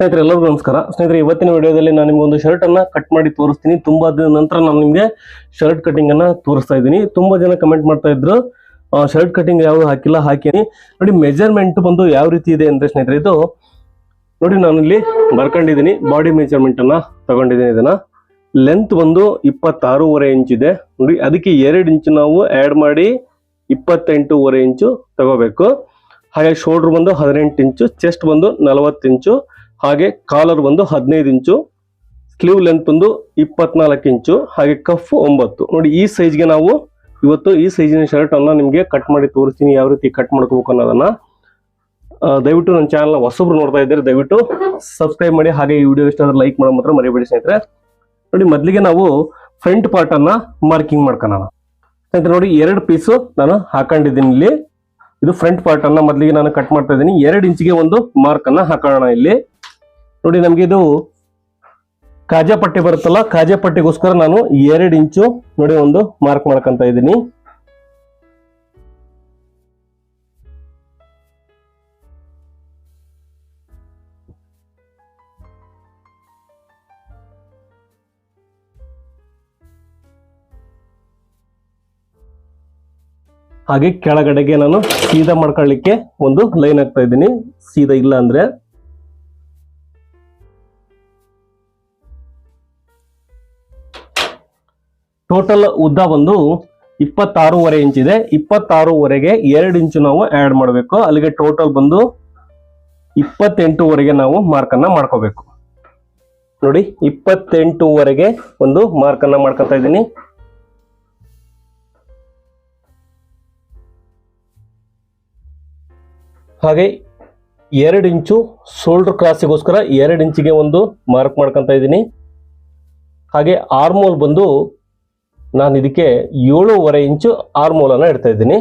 ಸ್ನೇಹಿತರೆ, ಎಲ್ಲರಿಗೂ ನಮಸ್ಕಾರ. ಸ್ನೇಹಿತರೆ, ಇವತ್ತಿನ ವಿಡಿಯೋದಲ್ಲಿ ನಾನು ನಿಮಗೆ ಒಂದು ಶರ್ಟ್ ಅನ್ನ ಕಟ್ ಮಾಡಿ ತೋರಿಸ್ತೀನಿ. ತುಂಬಾ ದಿನ ನಂತರ ನಾನು ನಿಮಗೆ ಶರ್ಟ್ ಕಟಿಂಗ್ ಅನ್ನ ತೋರಿಸ್ತಾ ಇದ್ದೀನಿ. ತುಂಬಾ ಜನ ಕಮೆಂಟ್ ಮಾಡ್ತಾ ಇದ್ರು ಶರ್ಟ್ ಕಟಿಂಗ್ ಯಾವ್ದು ಹಾಕಿಲ್ಲ ಹಾಕಿನಿ ನೋಡಿ ಮೆಜರ್ಮೆಂಟ್ ಬಂದು ಯಾವ ರೀತಿ ಇದೆ ಅಂದ್ರೆ ಸ್ನೇಹಿತರೆ, ಇದು ನೋಡಿ ನಾನು ಇಲ್ಲಿ ಬರ್ಕೊಂಡಿದ್ದೀನಿ. ಬಾಡಿ ಮೆಜರ್ಮೆಂಟ್ ಅನ್ನ ತಗೊಂಡಿದ್ದೀನಿ ಇದನ್ನ. ಲೆಂತ್ ಬಂದು ಇಪ್ಪತ್ತಾರೂವರೆ ಇಂಚ್ ಇದೆ. ನೋಡಿ, ಅದಕ್ಕೆ ಎರಡು ಇಂಚು ನಾವು ಆ್ಯಡ್ ಮಾಡಿ ಇಪ್ಪತ್ತೆಂಟೂವರೆ ಇಂಚು ತಗೋಬೇಕು. ಹಾಗೆ ಶೋಲ್ಡ್ರ್ ಬಂದು ಹದಿನೆಂಟು ಇಂಚು ಚೆಸ್ಟ್ ಬಂದು ನಲವತ್ತು ಇಂಚು ಹಾಗೆ ಕಾಲರ್ ಬಂದು ಹದಿನೈದು ಇಂಚು, ಸ್ಲೀವ್ ಲೆಂತ್ ಒಂದು ಇಪ್ಪತ್ನಾಲ್ಕು ಇಂಚು, ಹಾಗೆ ಕಫ್ ಒಂಬತ್ತು. ನೋಡಿ, ಈ ಸೈಜ್ಗೆ ನಾವು ಇವತ್ತು ಈ ಸೈಜಿನ ಶರ್ಟ್ ಅನ್ನ ನಿಮಗೆ ಕಟ್ ಮಾಡಿ ತೋರಿಸ್ತೀನಿ, ಯಾವ ರೀತಿ ಕಟ್ ಮಾಡ್ಕೋಬೇಕು ಅನ್ನೋದನ್ನ. ದಯವಿಟ್ಟು ನನ್ನ ಚಾನಲ್ ಹೊಸಬ್ರು ನೋಡ್ತಾ ಇದ್ದಾರೆ, ದಯವಿಟ್ಟು ಸಬ್ಸ್ಕ್ರೈಬ್ ಮಾಡಿ, ಹಾಗೆ ಈ ವಿಡಿಯೋ ಇಷ್ಟ ಆದ್ರೆ ಲೈಕ್ ಮಾಡೋ ಮಾತ್ರ ಮರಿಬೇಡಿ ಸ್ನೇಹಿತರೆ. ನೋಡಿ, ಮೊದಲಿಗೆ ನಾವು ಫ್ರಂಟ್ ಪಾರ್ಟ್ ಅನ್ನ ಮಾರ್ಕಿಂಗ್ ಮಾಡ್ಕೋಣ ಸ್ನೇಹಿತರೆ, ನೋಡಿ, ಎರಡು ಪೀಸು ನಾನು ಹಾಕೊಂಡಿದ್ದೀನಿ ಇಲ್ಲಿ. ಇದು ಫ್ರಂಟ್ ಪಾರ್ಟ್ ಅನ್ನ ಮೊದಲಿಗೆ ನಾನು ಕಟ್ ಮಾಡ್ತಾ ಇದ್ದೀನಿ. ಎರಡು ಇಂಚಿಗೆ ಒಂದು ಮಾರ್ಕ್ ಅನ್ನ ಹಾಕೋಣ ಇಲ್ಲಿ. ನೋಡಿ, ನಮ್ಗೆ ಇದು ಕಾಜಾ ಪಟ್ಟಿ ಬರುತ್ತಲ್ಲ, ಕಾಜಾ ಪಟ್ಟಿಗೋಸ್ಕರ ನಾನು ಎರಡು ಇಂಚು ನೋಡಿ ಒಂದು ಮಾರ್ಕ್ ಮಾಡ್ಕೊಂತ ಇದ್ದೀನಿ. ಹಾಗೆ ಕೆಳಗಡೆಗೆ ನಾನು ಸೀದಾ ಮಾಡ್ಕೊಳ್ಳಿಕ್ಕೆ ಒಂದು ಲೈನ್ ಹಾಕ್ತಾ ಇದ್ದೀನಿ. ಸೀದಾ ಇಲ್ಲ ಅಂದ್ರೆ ಟೋಟಲ್ ಉದ್ದ ಬಂದು ಇಪ್ಪತ್ತಾರೂವರೆ ಇಂಚ್ ಇದೆ. ಇಪ್ಪತ್ತಾರೂವರೆಗೆ ಎರಡು ಇಂಚು ನಾವು ಆ್ಯಡ್ ಮಾಡಬೇಕು. ಅಲ್ಲಿಗೆ ಟೋಟಲ್ ಬಂದು ಇಪ್ಪತ್ತೆಂಟುವರೆಗೆ ನಾವು ಮಾರ್ಕನ್ನು ಮಾಡ್ಕೋಬೇಕು. ನೋಡಿ, ಇಪ್ಪತ್ತೆಂಟುವರೆಗೆ ಒಂದು ಮಾರ್ಕನ್ನು ಮಾಡ್ಕೋತಾ ಇದ್ದೀನಿ. ಹಾಗೆ ಎರಡು ಇಂಚು ಶೋಲ್ಡರ್ ಕ್ರಾಸಿಗೋಸ್ಕರ ಎರಡು ಇಂಚಿಗೆ ಒಂದು ಮಾರ್ಕ್ ಮಾಡ್ಕೊತಾ ಇದ್ದೀನಿ. ಹಾಗೆ ಆರ್ಮೋಲ್ ಬಂದು ನಾನು ಇದಕ್ಕೆ ಏಳೂವರೆ ಇಂಚು ಆರ್ಮೋಲನ್ನು ಇಡ್ತಾ ಇದ್ದೀನಿ.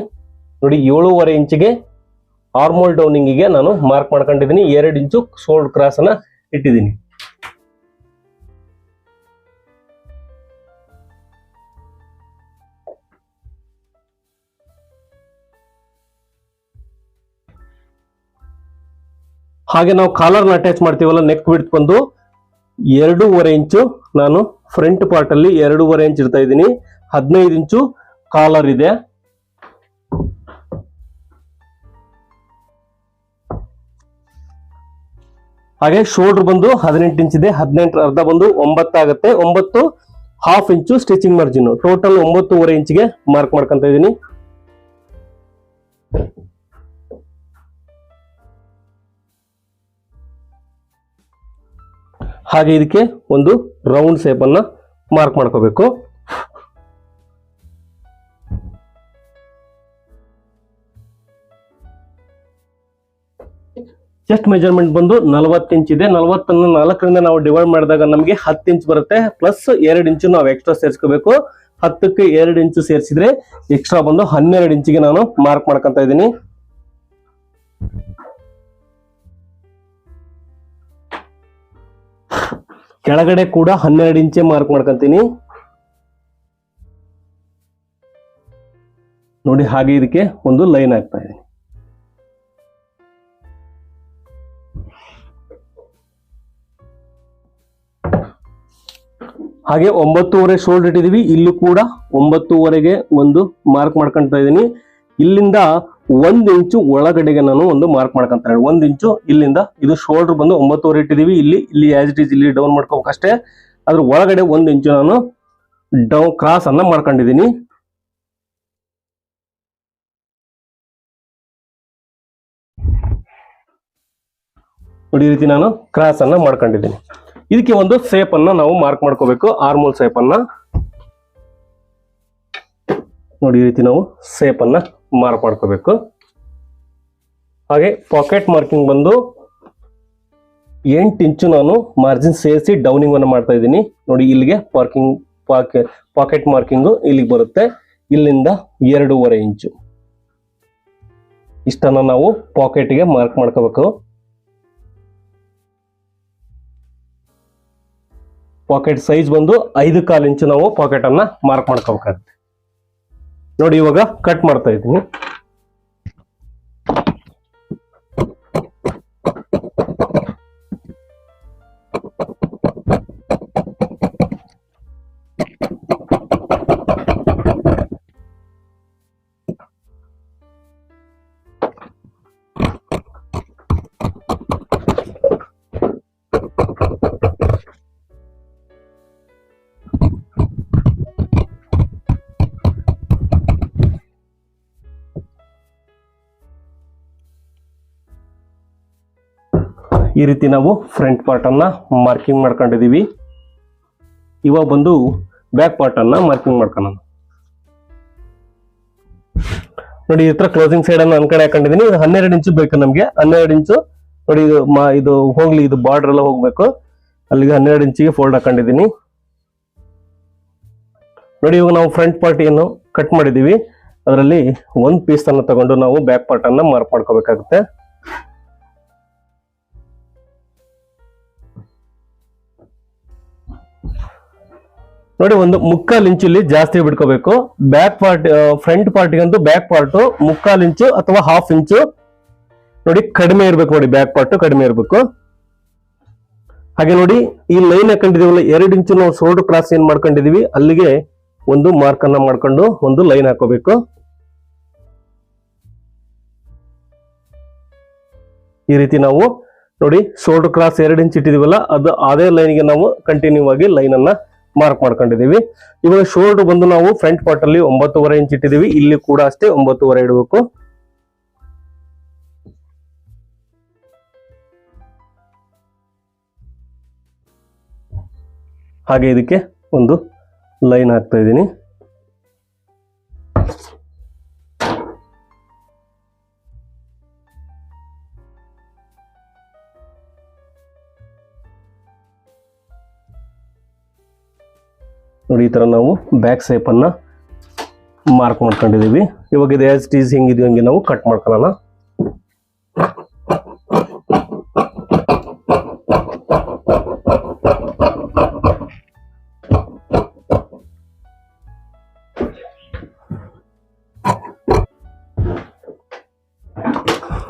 ನೋಡಿ, ಏಳೂವರೆ ಇಂಚಿಗೆ ಆರ್ಮೋಲ್ ಡೌನಿಂಗಿಗೆ ನಾನು ಮಾರ್ಕ್ ಮಾಡ್ಕೊಂಡಿದ್ದೀನಿ. ಎರಡು ಇಂಚು ಸೋಲ್ಡ್ ಕ್ರಾಸನ್ನು ಇಟ್ಟಿದ್ದೀನಿ. ಹಾಗೆ ನಾವು ಕಾಲರ್ನ ಅಟ್ಯಾಚ್ ಮಾಡ್ತೀವಲ್ಲ ನೆಕ್ ಬಂದು ಎರಡೂವರೆ ಇಂಚು ನಾನು ಫ್ರಂಟ್ ಪಾರ್ಟ್ ಅಲ್ಲಿ ಎರಡೂವರೆ ಇಂಚ್ ಇರ್ತಾ ಇದ್ದೀನಿ. ಹದಿನೈದು ಇಂಚು ಕಾಲರ್ ಇದೆ. ಹಾಗೆ ಶೋಲ್ಡರ್ ಬಂದು ಹದಿನೆಂಟು ಇಂಚ್ ಇದೆ ಹದಿನೆಂಟು ಅರ್ಧ ಬಂದು ಒಂಬತ್ತಾಗತ್ತೆ ಒಂಬತ್ತು half inch stitching margin total ಒಂಬತ್ತೂವರೆ ಇಂಚ್ಗೆ ಮಾರ್ಕ್ ಮಾಡ್ಕೊಂತ ಇದ್ದೀನಿ. ಹಾಗೆ ಇದಕ್ಕೆ ಒಂದು ರೌಂಡ್ ಶೇಪನ್ನು ಮಾರ್ಕ್ ಮಾಡ್ಕೋಬೇಕು. ಚೆಸ್ಟ್ ಮೆಜರ್ಮೆಂಟ್ ಬಂದು ನಲವತ್ತು ಇಂಚ್ ಇದೆ. ನಲವತ್ತನ್ನು ನಾಲ್ಕರಿಂದ ನಾವು ಡಿವೈಡ್ ಮಾಡಿದಾಗ ನಮಗೆ ಹತ್ತು ಇಂಚ್ ಬರುತ್ತೆ. ಪ್ಲಸ್ ಎರಡು ಇಂಚು ನಾವು ಎಕ್ಸ್ಟ್ರಾ ಸೇರಿಸ್ಕೋಬೇಕು. ಹತ್ತಕ್ಕೆ ಎರಡು ಇಂಚು ಸೇರಿಸಿದ್ರೆ ಎಕ್ಸ್ಟ್ರಾ ಬಂದು ಹನ್ನೆರಡು ಇಂಚಿಗೆ ನಾನು ಮಾರ್ಕ್ ಮಾಡ್ಕೊತಾ ಇದ್ದೀನಿ. ಕೆಳಗಡೆ ಕೂಡ ಹನ್ನೆರಡು ಇಂಚೆ ಮಾರ್ಕ್ ಮಾಡ್ಕೊಂತೀನಿ. ನೋಡಿ ಹಾಗೆ ಇದಕ್ಕೆ ಒಂದು ಲೈನ್ ಆಗ್ತಾ ಇದೆ ಹಾಗೆ ಒಂಬತ್ತುವರೆ ಶೋಲ್ಡರ್ ಇಟ್ಟಿದೀವಿ ಇಲ್ಲೂ ಕೂಡ ಒಂಬತ್ತುವರೆಗೆ ಒಂದು ಮಾರ್ಕ್ ಮಾಡ್ಕೊಂತ ಇದ್ದೀನಿ. ಇಲ್ಲಿಂದ ಒಂದ್ ಇಂಚು ಒಳಗಡೆಗೆ ನಾನು ಒಂದು ಮಾರ್ಕ್ ಮಾಡ್ಕೊಂತಾರೆ. ಒಂದ್ ಇಂಚು ಇಲ್ಲಿಂದ ಇದು ಶೋಲ್ಡರ್ ಬಂದು ಒಂಬತ್ತುವರೆ ಇಟ್ಟಿದೀವಿ. ಇಲ್ಲಿ ಇಲ್ಲಿ ಆಸ್ ಇಟ್ ಈಸ್ ಇಲ್ಲಿ ಡೌನ್ ಮಾಡ್ಕೋಬೇಕಷ್ಟೇ ಅದ್ರ ಒಳಗಡೆ ಒಂದ್ ಇಂಚು ನಾನು ಡೌನ್ ಕ್ರಾಸ್ ಅನ್ನ ಮಾಡ್ಕೊಂಡಿದೀನಿ ನೋಡಿ ರೀತಿ ನಾನು ಕ್ರಾಸ್ ಅನ್ನ ಮಾಡ್ಕೊಂಡಿದ್ದೀನಿ. ಇದಕ್ಕೆ ಒಂದು ಸೇಪ್ ಅನ್ನ ನಾವು ಮಾರ್ಕ್ ಮಾಡ್ಕೋಬೇಕು. ಆರ್ಮೋಲ್ ಸೇಪ್ ಅನ್ನ. ನೋಡಿ ಈ ರೀತಿ ನಾವು ಸೇಪನ್ನು ಮಾರ್ಕ್ ಮಾಡ್ಕೋಬೇಕು. ಹಾಗೆ ಪಾಕೆಟ್ ಮಾರ್ಕಿಂಗ್ ಬಂದು ಎಂಟು ಇಂಚು ನಾನು ಮಾರ್ಜಿನ್ ಸೇರಿಸಿ ಡೌನಿಂಗ್ ಅನ್ನು ಮಾಡ್ತಾ ಇದ್ದೀನಿ. ನೋಡಿ ಇಲ್ಲಿಗೆ ಪಾರ್ಕಿಂಗ್ ಪಾಕೆ ಪಾಕೆಟ್ ಮಾರ್ಕಿಂಗು ಇಲ್ಲಿಗೆ ಬರುತ್ತೆ. ಇಲ್ಲಿಂದ ಎರಡೂವರೆ ಇಂಚು. ಇಷ್ಟನ್ನು ನಾವು ಪಾಕೆಟ್ಗೆ ಮಾರ್ಕ್ ಮಾಡ್ಕೋಬೇಕು. ಪಾಕೆಟ್ ಸೈಜ್ ಬಂದು ಐದು ಕಾಲು ಇಂಚು ನಾವು ಪಾಕೆಟನ್ನು ಮಾರ್ಕ್ ಮಾಡ್ಕೋಬೇಕಾಗುತ್ತೆ. ನೋಡಿ ಇವಾಗ ಕಟ್ ಮಾಡ್ತಾ ಇದ್ದೀನಿ. ಈ ರೀತಿ ನಾವು ಫ್ರಂಟ್ ಪಾರ್ಟನ್ನು ಮಾರ್ಕಿಂಗ್ ಮಾಡ್ಕೊಂಡಿದ್ದೀವಿ ಇವಾಗ ಬಂದು ಬ್ಯಾಕ್ ಪಾರ್ಟನ್ನು ಮಾರ್ಕಿಂಗ್ ಮಾಡ್ಕೊಳ್ಳೋಣ. ನೋಡಿ, ಈ ಕ್ಲೋಸಿಂಗ್ ಸೈಡ್ ಅನ್ನು ನನ್ನ ಕಡೆ ಹಾಕೊಂಡಿದ್ದೀನಿ ಇದು ಹನ್ನೆರಡು ಇಂಚು ಬೇಕು ನಮಗೆ. ಹನ್ನೆರಡು ಇಂಚು ನೋಡಿ, ಇದು ಮಾ, ಇದು ಹೋಗ್ಲಿ, ಇದು ಬಾರ್ಡರ್ ಎಲ್ಲ ಹೋಗ್ಬೇಕು. ಅಲ್ಲಿಗೆ ಹನ್ನೆರಡು ಇಂಚಿಗೆ ಫೋಲ್ಡ್ ಹಾಕೊಂಡಿದ್ದೀನಿ ನೋಡಿ, ಇವಾಗ ನಾವು ಫ್ರಂಟ್ ಪಾರ್ಟಿಯನ್ನು ಕಟ್ ಮಾಡಿದ್ದೀವಿ ಅದರಲ್ಲಿ ಒಂದು ಪೀಸ್ ಅನ್ನು ತಗೊಂಡು ನಾವು ಬ್ಯಾಕ್ ಪಾರ್ಟನ್ನು ಮಾರ್ಕ್ ಮಾಡ್ಕೋಬೇಕಾಗುತ್ತೆ. ನೋಡಿ, ಒಂದು ಮುಕ್ಕಾಲ್ ಇಂಚಲ್ಲಿ ಜಾಸ್ತಿ ಬಿಡ್ಕೋಬೇಕು ಬ್ಯಾಕ್ ಪಾರ್ಟ್ ಫ್ರಂಟ್ ಪಾರ್ಟಿಗಂತೂ ಬ್ಯಾಕ್ ಪಾರ್ಟ್ ಮುಕ್ಕಾಲ್ ಇಂಚು ಅಥವಾ ಹಾಫ್ ಇಂಚು. ನೋಡಿ, ಕಡಿಮೆ ಇರಬೇಕು ನೋಡಿ ಬ್ಯಾಕ್ ಪಾರ್ಟ್ ಕಡಿಮೆ ಇರಬೇಕು. ಹಾಗೆ ನೋಡಿ, ಈ ಲೈನ್ ಹಾಕೊಂಡಿದೀವಲ್ಲ ಎರಡು ಇಂಚು ನಾವು ಶೋಲ್ಡರ್ ಕ್ರಾಸ್ ಏನ್ ಮಾಡ್ಕೊಂಡಿದೀವಿ ಅಲ್ಲಿಗೆ ಒಂದು ಮಾರ್ಕ್ ಅನ್ನ ಮಾಡ್ಕೊಂಡು ಒಂದು ಲೈನ್ ಹಾಕೋಬೇಕು ಈ ರೀತಿ ನಾವು ನೋಡಿ ಶೋಲ್ಡರ್ ಕ್ರಾಸ್ ಎರಡು ಇಂಚ್ ಇಟ್ಟಿದೀವಲ್ಲ ಅದು ಅದೇ ಲೈನ್ಗೆ ನಾವು ಕಂಟಿನ್ಯೂ ಆಗಿ ಲೈನ್ ಅನ್ನ ಮಾರ್ಕ್ ಮಾಡ್ಕೊಂಡಿದೀವಿ ಇವಾಗ ಶೋಲ್ಡ್ ಬಂದು ನಾವು ಫ್ರಂಟ್ ಪಾರ್ಟ್ ಅಲ್ಲಿ ಒಂಬತ್ತುವರೆ ಇಂಚ್ ಇಟ್ಟಿದೀವಿ ಇಲ್ಲಿ ಕೂಡ ಅಷ್ಟೇ ಒಂಬತ್ತುವರೆ ಇಡಬೇಕು. ಹಾಗೆ ಇದಕ್ಕೆ ಒಂದು ಲೈನ್ ಹಾಕ್ತಾ ಇದ್ದೀನಿ. ಈ ಥರ ನಾವು ಬ್ಯಾಕ್ ಸೇಪನ್ನು ಮಾರ್ಕ್ ಮಾಡ್ಕೊಂಡಿದೀವಿ. ಇವಾಗ ಇದು ಎಸ್ ಟೀಸ್ ಹೆಂಗಿದೆಯೋ ಹಂಗೆ ನಾವು ಕಟ್ ಮಾಡ್ಕೊಳ್ಳೋಣ.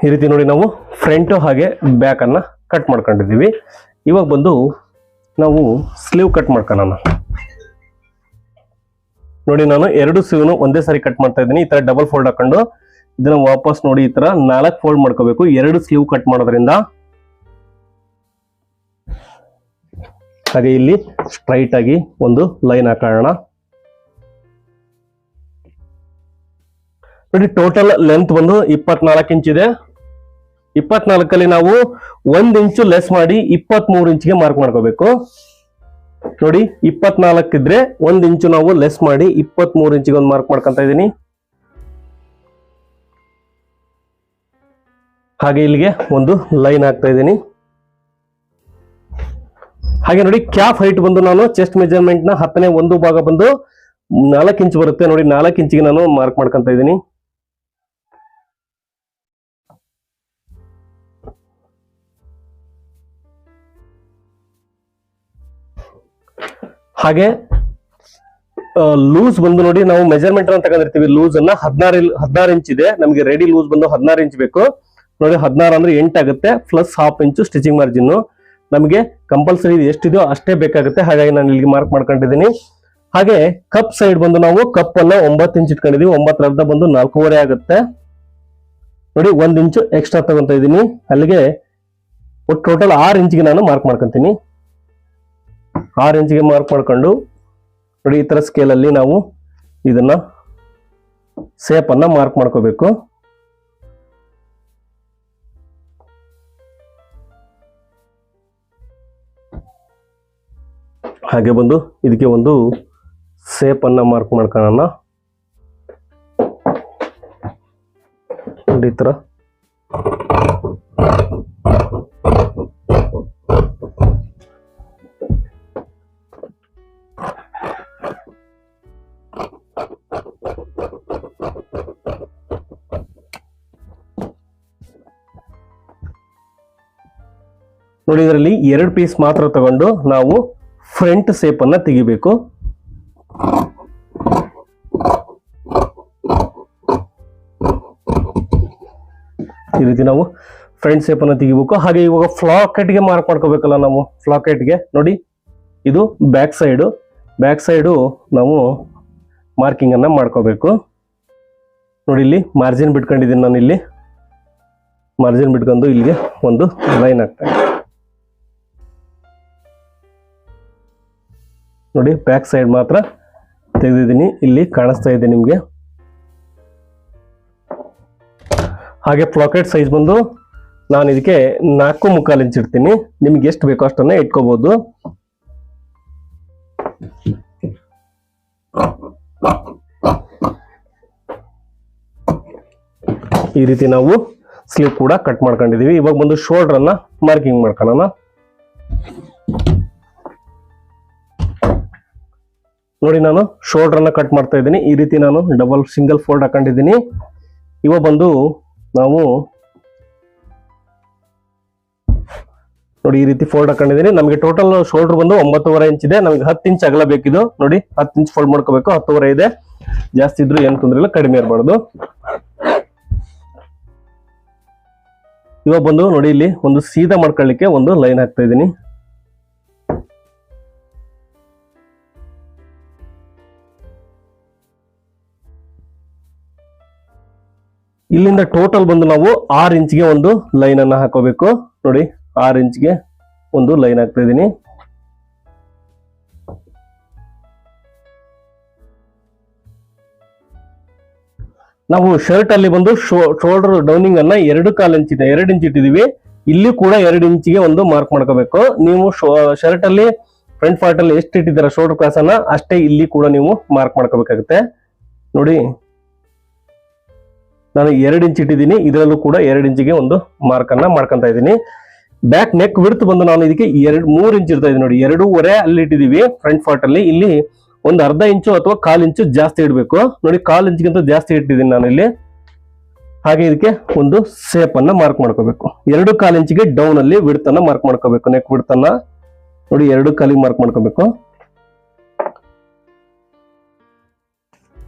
ಈ ರೀತಿ ನೋಡಿ ನಾವು ಫ್ರಂಟ್ ಹಾಗೆ ಬ್ಯಾಕ್ ಅನ್ನ ಕಟ್ ಮಾಡ್ಕೊಂಡಿದೀವಿ. ಇವಾಗ ಬಂದು ನಾವು ಸ್ಲೀವ್ ಕಟ್ ಮಾಡ್ಕೊಳ್ಳೋಣ. ನೋಡಿ ನಾನು ಎರಡು ಸೀವ್ನು ಒಂದೇ ಸಾರಿ ಕಟ್ ಮಾಡ್ತಾ ಇದ್ದೀನಿ. ಈ ತರ ಡಬಲ್ ಫೋಲ್ಡ್ ಹಾಕೊಂಡು ಇದನ್ನ ವಾಪಸ್ ನೋಡಿ ಈ ತರ ನಾಲ್ಕು ಫೋಲ್ಡ್ ಮಾಡ್ಕೋಬೇಕು. ಎರಡು ಸ್ಲೀವ್ ಕಟ್ ಮಾಡೋದ್ರಿಂದ ಹಾಗೆ ಇಲ್ಲಿ ಸ್ಟ್ರೈಟ್ ಆಗಿ ಒಂದು ಲೈನ್ ಹಾಕೋಣ. ನೋಡಿ ಟೋಟಲ್ ಲೆಂತ್ ಬಂದು ಇಪ್ಪತ್ನಾಲ್ಕು ಇಂಚ್ ಇದೆ. ಇಪ್ಪತ್ನಾಲ್ಕಲ್ಲಿ ನಾವು ಒಂದ್ ಇಂಚು ಲೆಸ್ ಮಾಡಿ ಇಪ್ಪತ್ತ್ ಮೂರು ಇಂಚ್ಗೆ ಮಾರ್ಕ್ ಮಾಡ್ಕೋಬೇಕು. ನೋಡಿ, ಇಪ್ಪತ್ನಾಲ್ಕು ಇದ್ರೆ ಒಂದ್ ಇಂಚು ನಾವು ಲೆಸ್ ಮಾಡಿ ಇಪ್ಪತ್ತ್ ಮೂರು ಇಂಚಿಗೆ ಒಂದು ಮಾರ್ಕ್ ಮಾಡ್ಕೊಂತ ಇದ್ದೀನಿ. ಹಾಗೆ ಇಲ್ಲಿಗೆ ಒಂದು ಲೈನ್ ಹಾಕ್ತಾ ಇದ್ದೀನಿ. ಹಾಗೆ ನೋಡಿ ಕ್ಯಾಪ್ ಹೈಟ್ ಬಂದು ನಾನು ಚೆಸ್ಟ್ ಮೆಜರ್ಮೆಂಟ್ನ ಹತ್ತನೇ ಒಂದು ಭಾಗ ಬಂದು ನಾಲ್ಕು ಇಂಚ್ ಬರುತ್ತೆ. ನೋಡಿ, ನಾಲ್ಕು ಇಂಚಿಗೆ ನಾನು ಮಾರ್ಕ್ ಮಾಡ್ಕೊಂತ ಇದ್ದೀನಿ. ಹಾಗೆ ಲೂಸ್ ಬಂದು ನೋಡಿ ನಾವು ಮೆಜರ್ಮೆಂಟ್ ಅನ್ನ ತಗೊಂಡಿರ್ತೀವಿ. ಲೂಸ್ ಅನ್ನ ಹದಿನಾರು ಹದಿನಾರು ಇಂಚ್ ಇದೆ. ನಮಗೆ ರೆಡಿ ಲೂಸ್ ಬಂದು ಹದಿನಾರು ಇಂಚ್ ಬೇಕು. ನೋಡಿ ಹದಿನಾರು ಅಂದ್ರೆ ಎಂಟಾಗುತ್ತೆ plus half inch stitching margin ನಮಗೆ ಕಂಪಲ್ಸರಿ ಎಷ್ಟಿದೆಯೋ ಅಷ್ಟೇ ಬೇಕಾಗುತ್ತೆ. ಹಾಗಾಗಿ ನಾನು ಇಲ್ಲಿ ಮಾರ್ಕ್ ಮಾಡ್ಕೊಂಡಿದ್ದೀನಿ. ಹಾಗೆ ಕಪ್ ಸೈಡ್ ಬಂದು ನಾವು ಕಪ್ ಅನ್ನ ಒಂಬತ್ತು ಇಂಚ್ ಇಟ್ಕೊಂಡಿದೀವಿ. ಒಂಬತ್ತರ ಅರ್ಧ ಬಂದು ನಾಲ್ಕೂವರೆ ಆಗುತ್ತೆ. ನೋಡಿ ಒಂದ್ ಇಂಚು ಎಕ್ಸ್ಟ್ರಾ ತಗೊಂತ ಇದ್ದೀನಿ. ಅಲ್ಲಿಗೆ ಒಟ್ಟು ಟೋಟಲ್ ಆರು ಇಂಚ್ಗೆ ನಾನು ಮಾರ್ಕ್ ಮಾಡ್ಕೊಂತೀನಿ. ಆರು ಇಂಚಿಗೆ ಮಾರ್ಕ್ ಮಾಡ್ಕೊಂಡು ನೋಡಿ ಈ ಥರ ಸ್ಕೇಲಲ್ಲಿ ನಾವು ಇದನ್ನು ಸೇಪನ್ನು ಮಾರ್ಕ್ ಮಾಡ್ಕೋಬೇಕು. ಹಾಗೆ ಬಂದು ಇದಕ್ಕೆ ಒಂದು ಸೇಪನ್ನು ಮಾರ್ಕ್ ಮಾಡ್ಕೊಳ್ಳೋಣ. ನೋಡಿ ಈ ತರ ನೋಡಿ, ಇದರಲ್ಲಿ ಎರಡು ಪೀಸ್ ಮಾತ್ರ ತಗೊಂಡು ನಾವು ಫ್ರಂಟ್ ಸೇಪ್ ಅನ್ನ ತೆಗಿಬೇಕು. ಈ ರೀತಿ ನಾವು ಫ್ರಂಟ್ ಸೇಪ್ ಅನ್ನ ತೆಗಿಬೇಕು. ಹಾಗೆ ಇವಾಗ ಫ್ಲಾಕೆಟ್ಗೆ ಮಾರ್ಕ್ ಮಾಡ್ಕೋಬೇಕಲ್ಲ ನಾವು ಫ್ಲಾಕೆಟ್ಗೆ. ನೋಡಿ, ಇದು ಬ್ಯಾಕ್ ಸೈಡು ಬ್ಯಾಕ್ ಸೈಡು ನಾವು ಮಾರ್ಕಿಂಗ್ ಅನ್ನ ಮಾಡ್ಕೋಬೇಕು. ನೋಡಿ, ಇಲ್ಲಿ ಮಾರ್ಜಿನ್ ಬಿಟ್ಕೊಂಡಿದ್ದೀನಿ ನಾನು ಇಲ್ಲಿ ಮಾರ್ಜಿನ್ ಬಿಟ್ಕೊಂಡು ಇಲ್ಲಿಗೆ ಒಂದು ಲೈನ್ ಹಾಕ್ತಾ ನೋಡಿ ಬ್ಯಾಕ್ ಸೈಡ್ ಮಾತ್ರ ತೆಗೆದಿದ್ದೀನಿ. ಇಲ್ಲಿ ಕಾಣಿಸ್ತಾ ಇದೆ ನಿಮಗೆ. ಹಾಗೆ ಪ್ಲಾಕೆಟ್ ಸೈಜ್ ಬಂದು ನಾನು ಇದಕ್ಕೆ ನಾಲ್ಕು ಮುಕ್ಕಾಲು ಇಂಚ್ ಇಡ್ತೀನಿ. ನಿಮ್ಗೆ ಎಷ್ಟು ಬೇಕೋ ಅಷ್ಟನ್ನ ಇಟ್ಕೋಬಹುದು ಈ ರೀತಿ ನಾವು ಸ್ಲೀವ್ ಕೂಡ ಕಟ್ ಮಾಡ್ಕೊಂಡಿದೀವಿ. ಇವಾಗ ಬಂದು ಶೋಲ್ಡ್ರನ್ನ ಮಾರ್ಕಿಂಗ್ ಮಾಡ್ಕೊಳ್ಳೋಣ. ನೋಡಿ ನಾನು ಶೋಲ್ಡರ್ ಅನ್ನ ಕಟ್ ಮಾಡ್ತಾ ಇದ್ದೀನಿ. ಈ ರೀತಿ ನಾನು ಡಬಲ್ ಸಿಂಗಲ್ ಫೋಲ್ಡ್ ಹಾಕೊಂಡಿದ್ದೀನಿ. ಇವಾಗ ಬಂದು ನಾವು ನೋಡಿ ಈ ರೀತಿ ಫೋಲ್ಡ್ ಹಾಕೊಂಡಿದ್ದೀನಿ. ನಮಗೆ ಟೋಟಲ್ ಶೋಲ್ಡರ್ ಬಂದು ಒಂಬತ್ತುವರೆ ಇಂಚ್ ಇದೆ. ನಮಗೆ ಹತ್ತು ಇಂಚ್ ಅಗಲ ಬೇಕಿದು. ನೋಡಿ ಹತ್ತು ಇಂಚ್ ಫೋಲ್ಡ್ ಮಾಡ್ಕೋಬೇಕು. ಹತ್ತುವರೆ ಇದೆ. ಜಾಸ್ತಿ ಇದ್ರು ಏನು ತೊಂದರೆ ಇಲ್ಲ. ಕಡಿಮೆ ಇರಬಾರ್ದು. ಇವಾಗ ಬಂದು ನೋಡಿ ಇಲ್ಲಿ ಒಂದು ಸೀದಾ ಮಾಡ್ಕೊಳ್ಳಿಕ್ಕೆ ಒಂದು ಲೈನ್ ಹಾಕ್ತಾ ಇದ್ದೀನಿ. ಇಲ್ಲಿಂದ ಟೋಟಲ್ ಬಂದು ನಾವು ಆರು ಇಂಚ್ಗೆ ಒಂದು ಲೈನ್ ಅನ್ನ ಹಾಕೋಬೇಕು. ನೋಡಿ, ಆರು ಇಂಚ್ಗೆ ಒಂದು ಲೈನ್ ಹಾಕ್ತಾ ಇದ್ದೀನಿ. ನಾವು ಶರ್ಟ್ ಅಲ್ಲಿ ಬಂದು ಶೋಲ್ಡರ್ ಡೌನಿಂಗ್ ಅನ್ನ ಎರಡು ಕಾಲ್ ಇಂಚ್ ಇದೆ, ಎರಡು ಇಂಚ್ ಇಟ್ಟಿದೀವಿ ಇಲ್ಲಿ ಕೂಡ ಎರಡು ಇಂಚಿಗೆ ಒಂದು ಮಾರ್ಕ್ ಮಾಡ್ಕೋಬೇಕು. ನೀವು ಶರ್ಟ್ ಅಲ್ಲಿ ಫ್ರಂಟ್ ಪಾರ್ಟ್ ಅಲ್ಲಿ ಎಷ್ಟು ಇಟ್ಟಿದ್ದೀರಾ ಶೋಲ್ಡರ್ ಕ್ಲಾಸ್ ಅನ್ನ, ಅಷ್ಟೇ ಇಲ್ಲಿ ಕೂಡ ನೀವು ಮಾರ್ಕ್ ಮಾಡ್ಕೋಬೇಕಾಗುತ್ತೆ. ನೋಡಿ ನಾನು ಎರಡು ಇಂಚ್ ಇಟ್ಟಿದ್ದೀನಿ, ಇದರಲ್ಲೂ ಕೂಡ ಎರಡು ಇಂಚಿಗೆ ಒಂದು ಮಾರ್ಕ್ ಅನ್ನ ಮಾಡ್ಕೊಂತ ಇದ್ದೀನಿ. ಬ್ಯಾಕ್ ನೆಕ್ ವಿಡ್ತ್ ಬಂದು ನಾನು ಇದಕ್ಕೆ ಎರಡು, ಮೂರು ಇಂಚ್ ಇರ್ತಾ ಇದ್ದೀನಿ ನೋಡಿ. ಎರಡೂವರೆ ಅಲ್ಲಿ ಇಟ್ಟಿದೀವಿ ಫ್ರಂಟ್ ಪಾರ್ಟ್ ಅಲ್ಲಿ. ಇಲ್ಲಿ ಒಂದು ಅರ್ಧ ಇಂಚು ಅಥವಾ ಕಾಲು ಇಂಚು ಜಾಸ್ತಿ ಇಡಬೇಕು. ನೋಡಿ, ಕಾಲು ಇಂಚ್ಗಿಂತ ಜಾಸ್ತಿ ಇಟ್ಟಿದ್ದೀನಿ ನಾನು ಇಲ್ಲಿ. ಹಾಗೆ ಇದಕ್ಕೆ ಒಂದು ಸೇಪ್ ಅನ್ನ ಮಾರ್ಕ್ ಮಾಡ್ಕೋಬೇಕು. ಎರಡು ಕಾಲು ಇಂಚಿಗೆ ಡೌನ್ ಅಲ್ಲಿ ವಿಡ್ತ್ ಅನ್ನ ಮಾರ್ಕ್ ಮಾಡ್ಕೋಬೇಕು ನೆಕ್ ವಿಡ್ತ್ ಅನ್ನ. ನೋಡಿ, ಎರಡು ಕಾಲಿಗೆ ಮಾರ್ಕ್ ಮಾಡ್ಕೋಬೇಕು.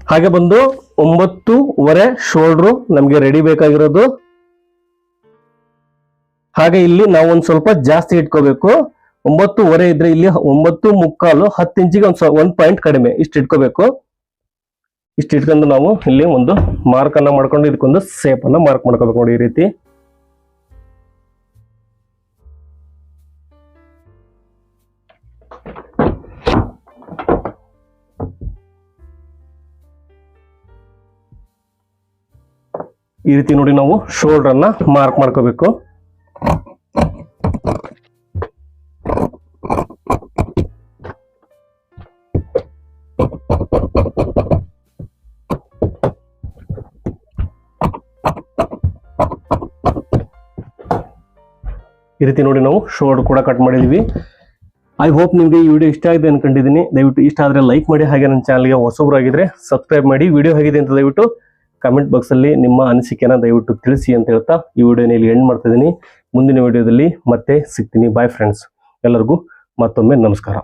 ಹಾಗೆ ಬಂದು ಒಂಬತ್ತೂವರೆ ಶೋಲ್ಡ್ರು ನಮಗೆ ರೆಡಿ ಬೇಕಾಗಿರೋದು. ಹಾಗೆ ಇಲ್ಲಿ ನಾವು ಒಂದು ಸ್ವಲ್ಪ ಜಾಸ್ತಿ ಇಟ್ಕೋಬೇಕು. ಒಂಬತ್ತುವರೆ ಇದ್ರೆ ಇಲ್ಲಿ ಒಂಬತ್ತು ಮುಕ್ಕಾಲು ಹತ್ತು ಇಂಚಿಗೆ ಒಂದು ಒಂದು ಪಾಯಿಂಟ್ ಕಡಿಮೆ ಇಷ್ಟು ಇಟ್ಕೋಬೇಕು. ಇಷ್ಟು ಇಟ್ಕೊಂಡು ನಾವು ಇಲ್ಲಿ ಒಂದು ಮಾರ್ಕನ್ನು ಮಾಡ್ಕೊಂಡು ಇದಕ್ಕೊಂದು ಸೇಪ್ ಅನ್ನ ಮಾರ್ಕ್ ಮಾಡ್ಕೋಬೇಕು ನೋಡಿ ಈ ರೀತಿ. ಈ ರೀತಿ ನೋಡಿ ನಾವು ಶೋಲ್ಡರ್ ಅನ್ನ ಮಾರ್ಕ್ ಮಾಡ್ಕೋಬೇಕು. ಈ ರೀತಿ ನೋಡಿ ನಾವು ಶೋಲ್ಡರ್ ಕೂಡ ಕಟ್ ಮಾಡಿದೀವಿ. ಐ ಹೋಪ್ ನಿಮಗೆ ಈ ವಿಡಿಯೋ ಇಷ್ಟ ಆಗಿದೆ ಅನ್ಕೊಂಡಿದ್ದೀನಿ ದಯವಿಟ್ಟು ಇಷ್ಟ ಆದ್ರೆ ಲೈಕ್ ಮಾಡಿ ಹಾಗೆ ನನ್ನ ಚಾನಲ್ಗೆ ಹೊಸಬ್ರಾಗಿದ್ರೆ ಸಬ್ಸ್ಕ್ರೈಬ್ ಮಾಡಿ. ವಿಡಿಯೋ ಹೇಗಿದೆ ಅಂತ ದಯವಿಟ್ಟು ಕಮೆಂಟ್ ಬಾಕ್ಸ್ ಅಲ್ಲಿ ನಿಮ್ಮ ಅನಿಸಿಕೆನ ದಯವಿಟ್ಟು ತಿಳಿಸಿ ಅಂತ ಹೇಳ್ತಾ ಈ ವಿಡಿಯೋನ ಇಲ್ಲಿ ಎಂಡ್ ಮಾಡ್ತಾ ಇದ್ದೀನಿ. ಮುಂದಿನ ವಿಡಿಯೋದಲ್ಲಿ ಮತ್ತೆ ಸಿಗ್ತೀನಿ. ಬಾಯ್ ಫ್ರೆಂಡ್ಸ್ ಎಲ್ಲರಿಗೂ ಮತ್ತೊಮ್ಮೆ ನಮಸ್ಕಾರ.